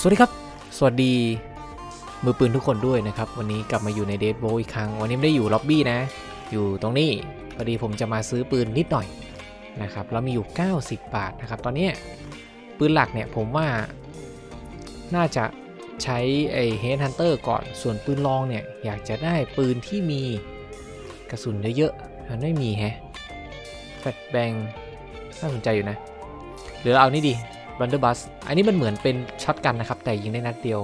สวัสดีครับ สวัสดี มือปืนทุกคนด้วยนะครับ วันนี้กลับมาอยู่ในเดทโบอีกครั้ง วันนี้ไม่ได้อยู่ล็อบบี้นะ อยู่ตรงนี้พอดีผมจะมาซื้อปืนนิดหน่อยนะครับแล้วมีอยู่ 90 บาทนะครับ ตอนนี้ปืนหลักเนี่ยผมว่าน่าจะใช้ไอ้เฮดฮันเตอร์ก่อน ส่วนปืนรองเนี่ย อยากจะได้ปืนที่มีกระสุนเยอะๆมันไม่มีแฮะแฟลชแบงน่าสนใจอยู่นะ หรือเราเอานี่ดี บันเดอร์บัส อันนี้มันเหมือนเป็นช็อตกันนะครับ แต่ยิงได้นัดเดียว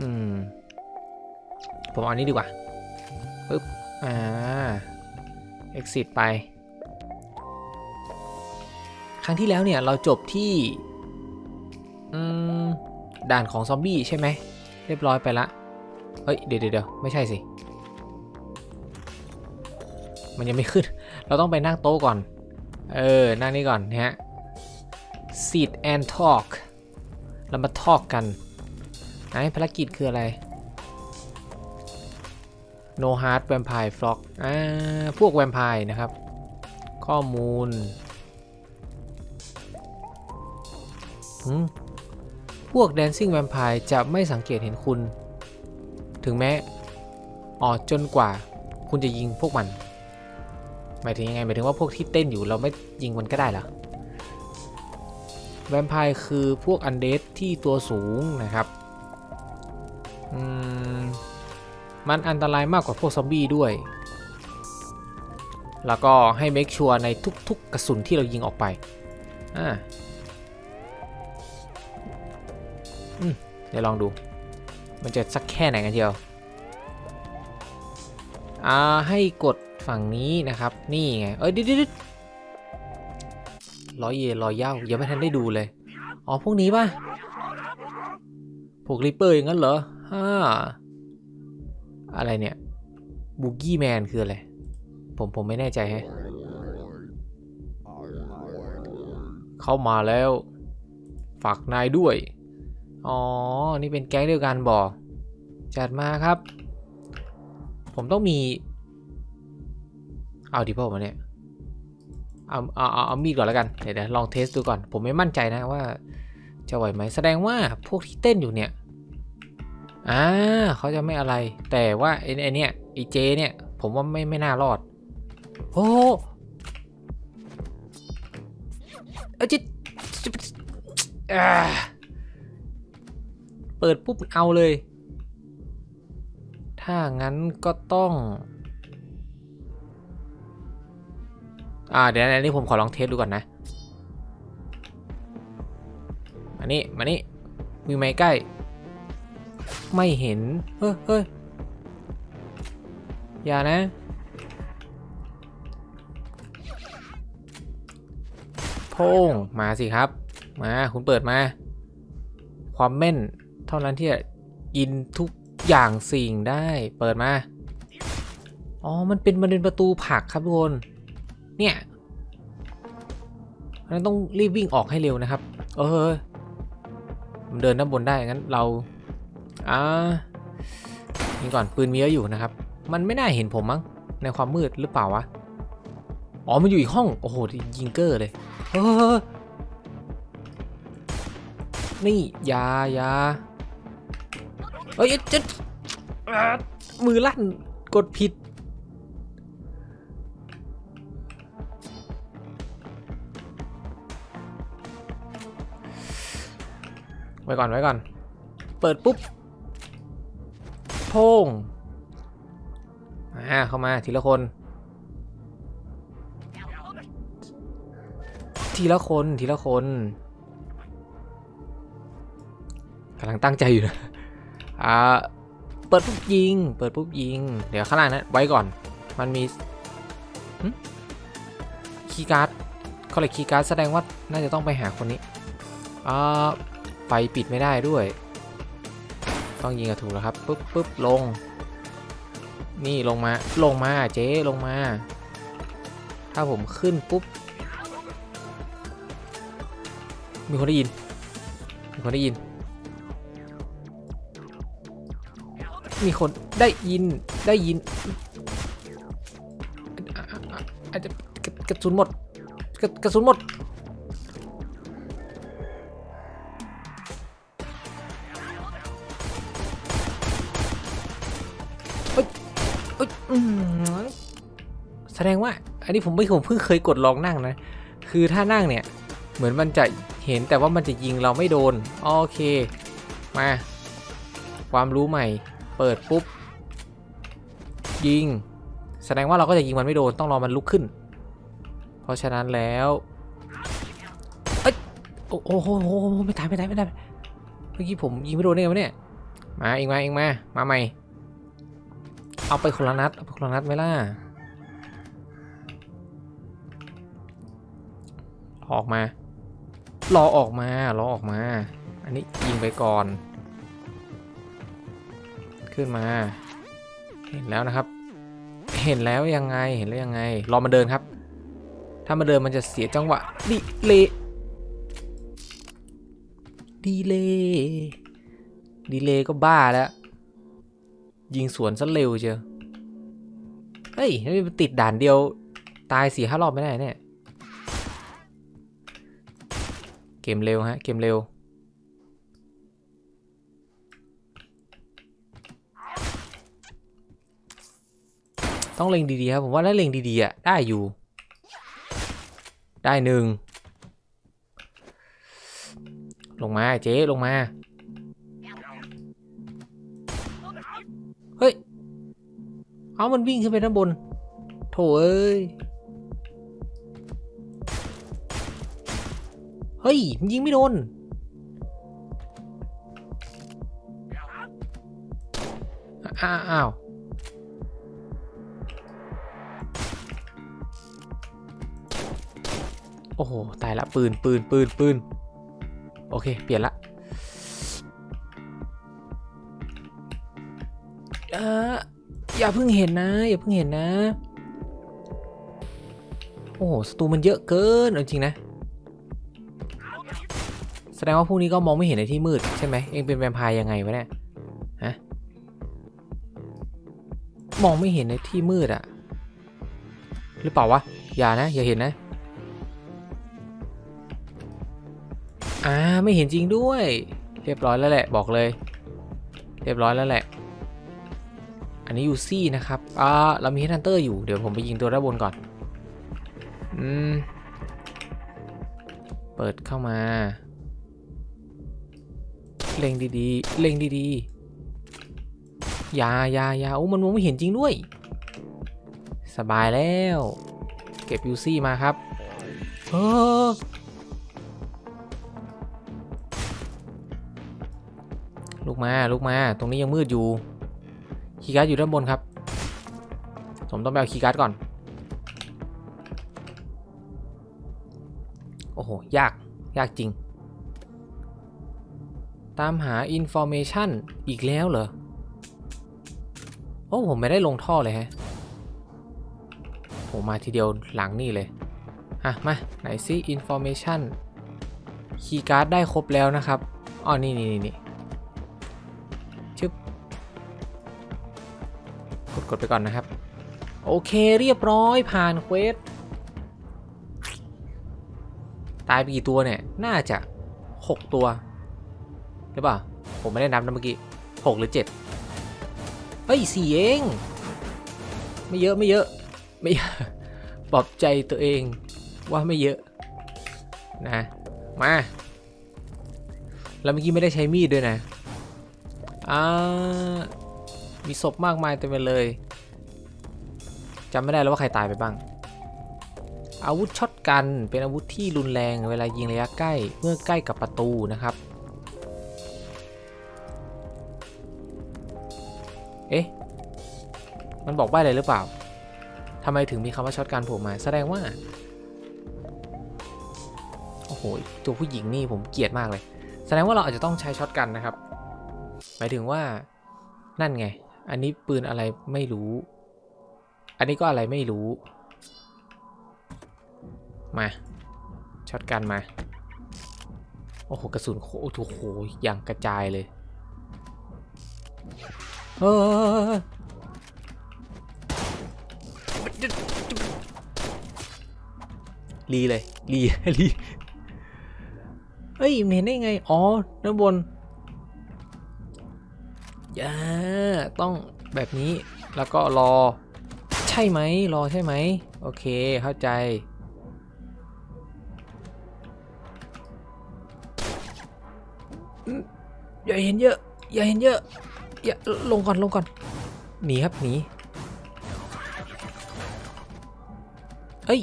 อืม ผมเอาอันนี้ดีกว่าปึ๊บ อ่า exit ไป ครั้งที่แล้วเนี่ยเราจบที่ อืม ด่านของซอมบี้ใช่ไหม เรียบร้อยไปละ เฮ้ย เดี๋ยวเดี๋ยวไม่ใช่สิ มันยังไม่ขึ้น เราต้องไปนั่งโต๊ะก่อน เออ นั่งนี่ก่อนนะฮะ sit and talk เรามา talk กันไหนภารกิจคืออะไร no hard vampire flock อ่า พวกแวมไพร์นะครับ ข้อมูลพวก dancing vampire จะไม่สังเกตเห็นคุณ ถึงแม้อ๋อจนกว่าคุณจะยิงพวกมันหมายถึงยังไงหมายถึงว่าพวกที่เต้นอยู่เราไม่ยิงมันก็ได้เหรอ แวมไพร์คือพวกอันเดสที่ตัวสูงนะครับมมันอันตรายมากกว่าพวกซอมบี้ด้วย แล้วก็ให้เมคชัวร์ในทุกๆกระสุนที่เรายิงออกไป อ่าอืมเดี๋ยวลองดู มันจะสักแค่ไหนกันเชียว อ่า ให้กดฝั่งนี้นะครับ นี่ไง เอ้ยดิดด ร้อยเยร้อยเย่ายังไม่ทันได้ดูเลย อ๋อ พวกนี้ป่ะ พวกริปเปอร์อย่างนั้นเหรอฮ่าอะไรเนี่ยบุกี้แมนคืออะไร ผมผมไม่แน่ใจแฮะเข้ามาแล้ว ฝากนายด้วย อ๋อ นี่เป็นแก๊งเดียวกันบอก จัดมาครับ ผมต้องมี เอาดิพ่อมาเนี่ย เอาเอาเอาเอามีดก่อนแล้วกันเดี๋ยวลองเทสดูก่อน ผมไม่มั่นใจนะว่า จะไหวไหมแสดงว่าพวกที่เต้นอยู่เนี่ยอ่าเขาจะไม่อะไร แต่ว่าไอ้เนี่ยไอ้เจเนี่ย ผมว่าไม่ไม่น่ารอด โอ้เออจิอเปิดปุ๊บเอาเลย ถ้างั้นก็ต้อง อ่าเดี๋ยวอันนี้ผมขอลองเทสดูก่อนนะมานี่มานี่มีไม้ใกล้ ไม่เห็น เฮ้ยเฮ้ยอย่านะ โพงมาสิครับ มา คุณเปิดมา ความแม่น เท่านั้นที่จะกินทุกอย่างสิ่งได้ เปิดมา อ๋อ มันเป็นมันเป็นประตูผักครับทุกคน เนี่ยอันนั้นต้องรีบวิ่งออกให้เร็วนะครับ เออมันเดินด้านบนได้ งั้นเรา อ่านี่ก่อนปืนมีเยอะอยู่นะครับ มันไม่น่าเห็นผมมั้ง ในความมืดหรือเปล่าวะ อ๋อ มันอยู่อีกห้อง โอ้โห ยิงเกอร์เลยเฮ้ยนี่ยายาเฮ้ยจะมือลั่น กดผิด ว้ก่อนไว้ก่อน เปิดปุ๊บโพ่งอ่าเข้ามาทีละคน ทีละคนทีละคนกำลังตั้งใจอยู่นะอ่าเปิดปุ๊บยิง เปิดปุ๊บยิง เดี๋ยวข้างล่างนะไว้ก่อน มันมีคีย์การ์ดเขาเลยคีย์การ์ดแสดงว่าน่าจะต้องไปหาคนนี้อ่า ไฟปิดไม่ได้ด้วย ต้องยิงกระถูกแล้วครับปุ๊บปุ๊บลง นี่ลงมาลงมาเจ๊ลงมา ถ้าผมขึ้นปุ๊บ มีคนได้ยิน มีคนได้ยิน มีคนได้ยินได้ยินอาจจะกระสุนหมดกระสุนหมด ดงว่า อันนี้ผมไม่ผมเพิ่งเคยกดลองนั่งนะ คือถ้านั่งเนี่ย เหมือนมันจะเห็นแต่ว่ามันจะยิงเราไม่โดน โอเค มา ความรู้ใหม่ เปิดปุ๊บ ยิง แสดงว่าเราก็จะยิงมันไม่โดน ต้องรอมันลุกขึ้น เพราะฉะนั้นแล้ว เอ้ย โอ้โหโอ้โหโอ้โหไม่ตายไม่ตายไม่ตายเมื่อกี้ผมยิงไม่โดนได้ไงวะเนี่ย มาเองมาเองมา มาใหม่ เอาไปคนละนัดเอาไปคนละนัดไหมล่ะ ออกมา รอออกมารอออกมา อันนี้ยิงไปก่อน ขึ้นมา เห็นแล้วนะครับ เห็นแล้วยังไงเห็นแล้วยังไง รอมันเดินครับ ถ้ามันเดินมันจะเสียจังหวะดิเลดีเลดีเลก็บ้าแล้ว ยิงสวนซะเร็วเชียวเฮ้ยนี่มันติดด่านเดียว ตายสี่ห้ารอบไม่ได้เนี่ย เกมเร็วฮะ เกมเร็ว ต้องเล็งดีๆครับ ผมว่าถ้าเล็งดีๆอะได้อยู่ ได้หนึ่ง ลงมาเจ๊ลงมา เฮ้ย เอามันวิ่งขึ้นไปด้านบน โถเอ้ย ฮ้ยมันยิงไม่โดน อ้าอาวโอ้โห ตายละ ปืน ปืน ปืน ปืน โอเค เปลี่ยนละอออย่าเพิ่งเห็นนะ อย่าเพิ่งเห็นนะ โอ้โห ศัตรูมันเยอะเกิน จริงนะ แสดงว่าพวกนี้ก็มองไม่เห็นในที่มืดใช่ไหมเองเป็นแวมไพร์ยังไงวะเนี่ยฮะมองไม่เห็นในที่มืดอะหรือเปล่าวะอย่านะอย่าเห็นนะอ่าไม่เห็นจริงด้วย เรียบร้อยแล้วแหละบอกเลย เรียบร้อยแล้วแหละ อันนี้ยูซี่นะครับอ่าเรามีเฮดฮันเตอร์อยู่เดี๋ยวผมไปยิงตัวด้านบนก่อนอืมเปิดเข้ามา เล็งดีๆ เล็งดีๆอยาอยาอยาโอ้มันมองไม่เห็นจริงด้วย สบายแล้ว เก็บยูซี่มาครับเออลูกมาลูกมา ตรงนี้ยังมืดอยู่ คีย์การ์ดอยู่ด้านบนครับ ผมต้องไปเอาคีย์การ์ดก่อน โอ้โห ยาก ยากจริง ตามหา information อีกแล้วเหรอ โอ้ ผมไม่ได้ลงท่อเลยฮะผมมาทีเดียวหลังนี่เลย อะ มา ไหนซิ information คีย์การ์ดได้ครบแล้วนะครับ อ๋อ นี่นี่นี่นชึบ กดกดไปก่อนนะครับ โอเคเรียบร้อยผ่านเควส ตายไปกี่ตัวเนี่ย น่าจะ 6 ตัว รือเปล่า ผมไม่ได้นับนะเมื่อกี้6หรือ7เฮ้ยสี่เอง ไม่เยอะไม่เยอะ ไม่ยอะปลอบใจตัวเองว่าไม่เยอะนะ มา แล้วเมื่อกี้ไม่ได้ใช้มีดด้วยนะ อ่า มีศพมากมายเต็มไปเลยจำไม่ได้แล้วว่าใครตายไปบ้าง อาวุธช็อตกันเป็นอาวุธที่รุนแรงเวลายิงระยะใกล้เมื่อใกล้กับประตูนะครับ เอ๊ะ มันบอกว่าอะไรหรือเปล่า ทำไมถึงมีคำว่าช็อตกันโผล่มา แสดงว่า โอ้โห ตัวผู้หญิงนี่ผมเกลียดมากเลย แสดงว่าเราอาจจะต้องใช้ช็อตกันนะครับ หมายถึงว่า นั่นไง อันนี้ปืนอะไรไม่รู้ อันนี้ก็อะไรไม่รู้ มา ช็อตกันมา โอ้โห กระสุนโอ้โหอย่างกระจายเลย เออรีเลยรีรีเฮ้ยมันเห็นได้ไง อ๋อด้านบนย่าต้องแบบนี้แล้วก็รอ ใช่ไหมรอใช่ไหม โอเคเข้าใจ อย่าเห็นเยอะ อย่าเห็นเยอะ อย่าลงก่อนลงก่อน หนีครับหนีเฮ้ย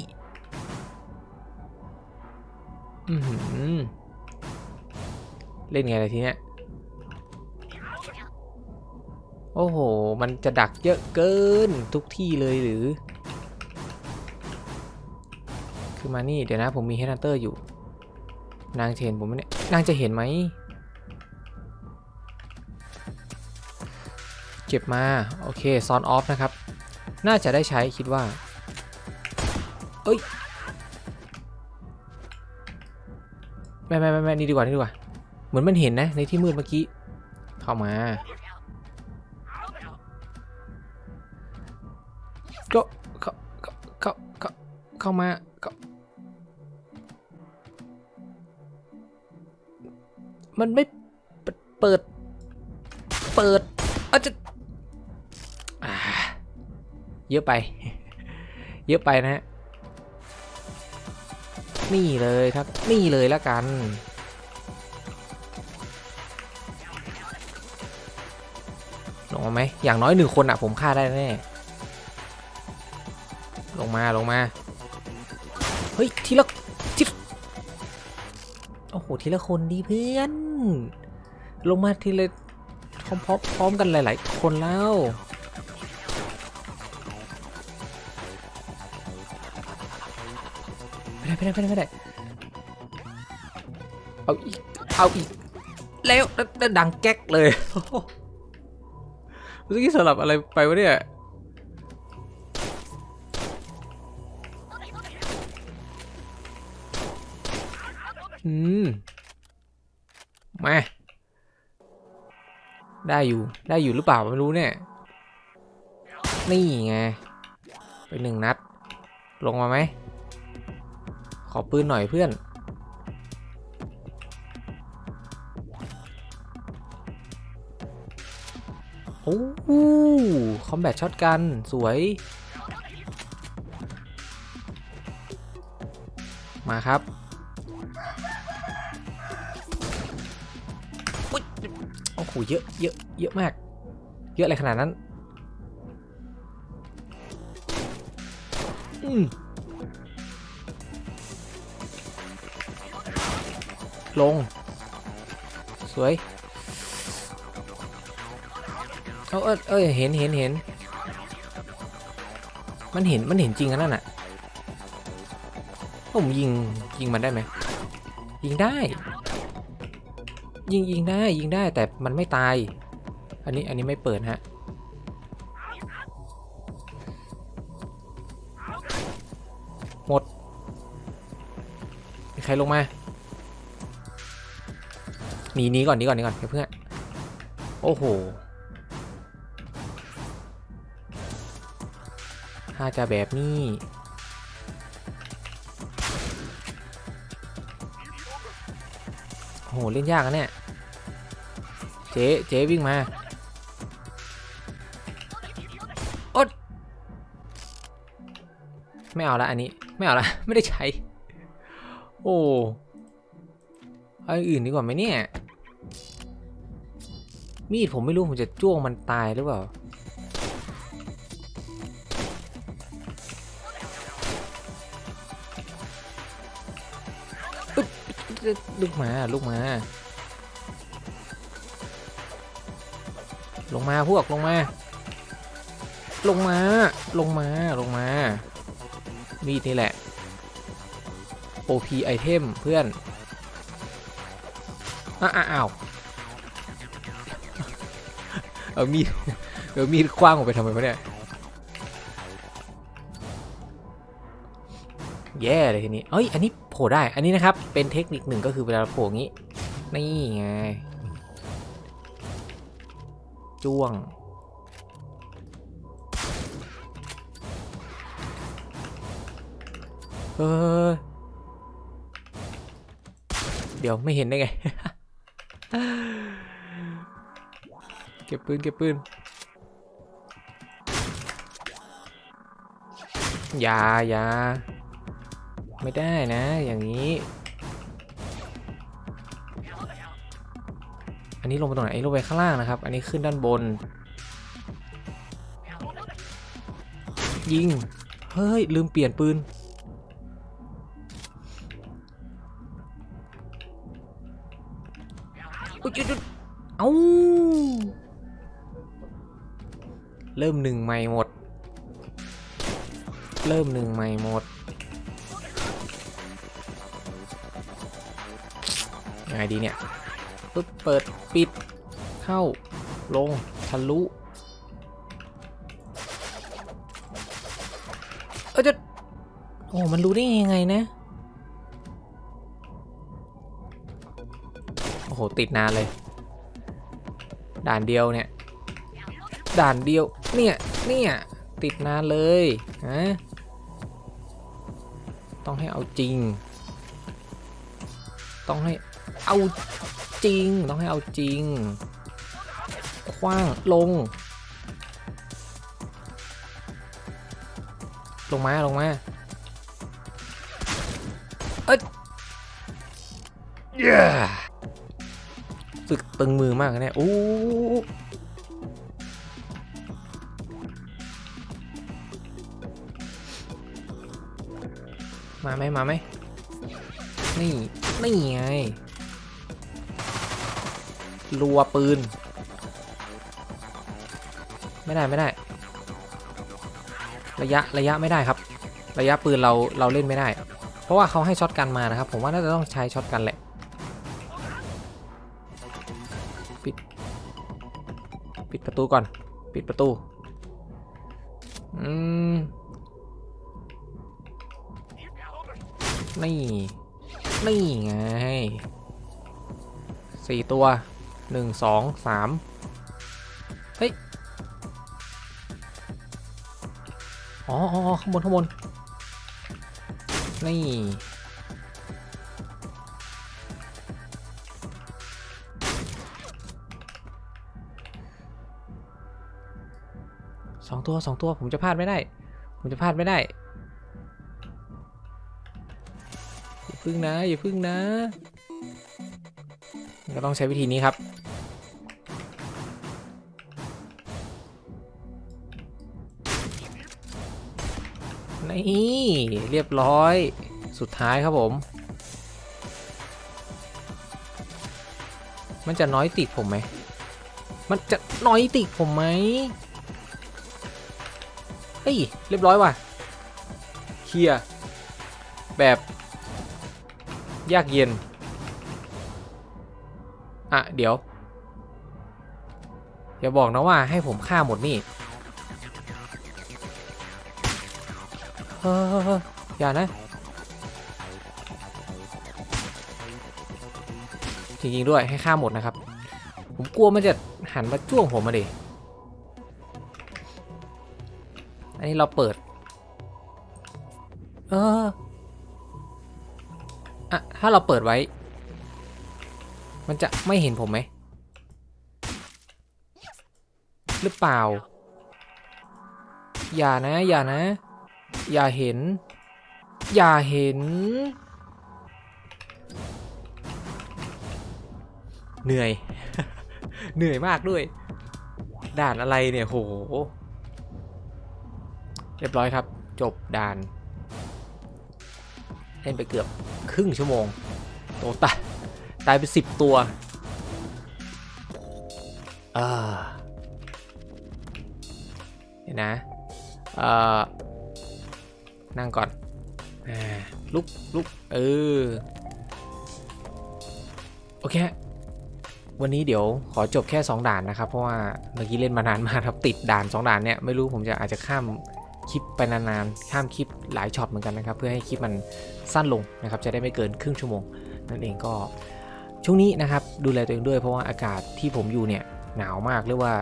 อือหือเล่นไงล่ะทีเนี้ยโอ้โห มันจะดักเยอะเกินทุกที่เลยหรือ คือมานี่ เดี๋ยวนะผมมีเฮนเตอร์อยู่ นางจะเห็นผมไหมเนี่ย นางจะเห็นไหม เก็บมา โอเคซอนออฟนะครับ น่าจะได้ใช้คิดว่า เอ้ยไม่ไม่ไม่ไม่นี่ดีกว่านี่ดีกว่า เหมือนมันเห็นนะ ในที่มืดเมื่อกี้ เข้ามาก็เข้าเข้าเข้าเข้าเข้ามาเข้ามันไม่เปิด เปิดอาจจะ เยอะไป เยอะไปนะฮะนี่เลยครับ นี่เลยแล้วกัน ลงมาไหมอย่างน้อยหนึ่งคนอะผมฆ่าได้แน่ลงมาลงมา เฮ้ย ทีละทีโอ้โห ทีละคนดีเพื่อน ลงมาทีละพร้อมพร้อมพร้อมกันหลาย ๆ คนแล้ว ไม่ได้ไม่ได้ไม่ได้ไม่ได้เอาอีกเอาอีกแล้วแล้วดังแก๊กเลยเมื่อกี้สลับอะไรไปวะเนี่ยอืมมาได้อยู่ได้อยู่หรือเปล่าไม่รู้เนี่ย นี่ไง ไปหนึ่งนัด ลงมาไหม อปืนหน่อยเพื่อน โอ้คอมแบทช็อตกันสวย มาครับโอ้โหเยอะเยอะเยอะมาก เยอะอะไรขนาดนั้น อืม ลง สวยเอาเออเออเห็นเห็นเห็นมันเห็นมันเห็นจริงอันนั่นน่ะผมยิงยิงมันได้ไหมยิงได้ ยิงยิงได้ยิงได้แต่มันไม่ตาย อันนี้อันนี้ไม่เปิดฮะหมดมีใครลงมา หนีนี้ก่อนนีก่อนนีก่อนเพื่อนโอ้โหถ้าจะแบบนี้โอ้โหเล่นยากอะเนี่ยเจ๊เจ๊วิ่งมาอดไม่เอาละอันนี้ไม่เอาละไม่ได้ใช้ โอ้เอาอื่นดีกว่าไหมเนี่ย มีดผมไม่รู้ ผมจะจ้วงมันตายหรือเปล่า ลูกมา ลูกมา ลงมาพวกลงมา ลงมา ลงมา ลงมา มีดนี่แหละ OP ไอเทมเพื่อน อ้าอ้าวเอามีดเอามีดคว้างออกไปทำไมวะเนี่ยแย่เลยทีนี้เอ้ย อันนี้โผล่ได้ อันนี้นะครับ เป็นเทคนิคหนึ่งก็คือเวลาโผล่อย่างนี้ นี่ไง จ้วง เออ เดี๋ยวไม่เห็นได้ไง เก็บปืนเก็บปืนอย่าอย่าไม่ได้นะ อย่างนี้ อันนี้ลงไปตรงไหนลงไปข้างล่างนะครับ อันนี้ขึ้นด้านบน ยิง เฮ้ย ลืมเปลี่ยนปืนอุ๊ยเอ้า เริ่มหนึ่งใหม่หมด เริ่มหนึ่งใหม่หมดยังไงดีเนี่ยปึ๊บเปิดปิดเข้าลงทะลุเออจะโอ้มันรู้ได้ยังไงนะโอ้โหติดนานเลย ด่านเดียวเนี่ย ด่านเดียว เนี่ย เนี่ย ติดนานเลยฮะต้องให้เอาจริง ต้องให้เอาจริง ต้องให้เอาจริง คว้างลง ลงมา ลงมา เอ้ยเย้สึกตึงมือมากนะเนี่ยโอ้ มาไหมมาไหมนี่นี่ไงรัวปืน ไม่ได้ไม่ได้ ระยะระยะไม่ได้ครับ ระยะปืนเราเราเล่นไม่ได้ เพราะว่าเขาให้ช็อตกันมานะครับ ผมว่าน่าจะต้องใช้ช็อตกันแหละปิดปิดประตูก่อน ปิดประตูอืม นี่ นี่ไงสี่ตัวหนึ่งสองสามเฮ้ยอ๋ออ๋ออ๋อข้างบนข้างบน นี่ สองตัวสองตัวผมจะพลาดไม่ได้ ผมจะพลาดไม่ได้ พึ่งนะ อย่าพึ่งนะ ก็ต้องใช้วิธีนี้ครับ นี่เรียบร้อยสุดท้ายครับผม มันจะน้อยติดผมไหม มันจะน้อยติดผมไหมเฮ้ย เรียบร้อยว่ะ เคลียร์แบบ ยากเย็น อะ เดี๋ยว อย่าบอกนะว่าให้ผมฆ่าหมดนี่เฮ้ยอย่านะ จริงๆด้วยให้ฆ่าหมดนะครับ ผมกลัวมันจะหันมาจ้วงผมมาดิ อันนี้เราเปิด เออ ถ้าเราเปิดไว้ มันจะไม่เห็นผมไหม หรือเปล่า อย่านะ อย่านะ อย่าเห็น อย่าเห็น เหนื่อย เหนื่อยมากด้วย ด่านอะไรเนี่ยโห เรียบร้อยครับ จบด่าน เล่นไปเกือบ รึ่งชั่วโมงโตตายตายไปสิบตัวเออเดี๋ยวนะเออนั่งก่อนอลุกลุกเออ โอเค วันนี้เดี๋ยวขอจบแค่ 2 ด่านนะครับ เพราะว่าเมื่อกี้เล่นมานานมากครับ ติดด่าน 2 ด่านเนี่ย ไม่รู้ผมจะอาจจะข้าม คลิปไปนานๆ ข้ามคลิปหลายช็อตเหมือนกันนะครับ เพื่อให้คลิปมันสั้นลงนะครับ จะได้ไม่เกินครึ่งชั่วโมง นั่นเองก็ช่วงนี้นะครับดูแลตัวเองด้วยเพราะว่าอากาศที่ผมอยู่เนี่ยหนาวมากเรียกว่า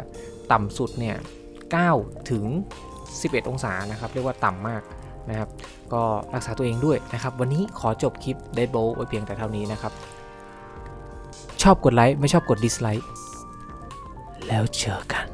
ต่ำสุดเนี่ย9ถึง 11 องศานะครับ เรียกว่าต่ำมากนะครับ ก็รักษาตัวเองด้วยนะครับ วันนี้ขอจบคลิป Dead b o ไว้เพียงแต่เท่านี้นะครับ ชอบกดไลค์ไม่ชอบกดดิสไลค์แล้วเจอกัน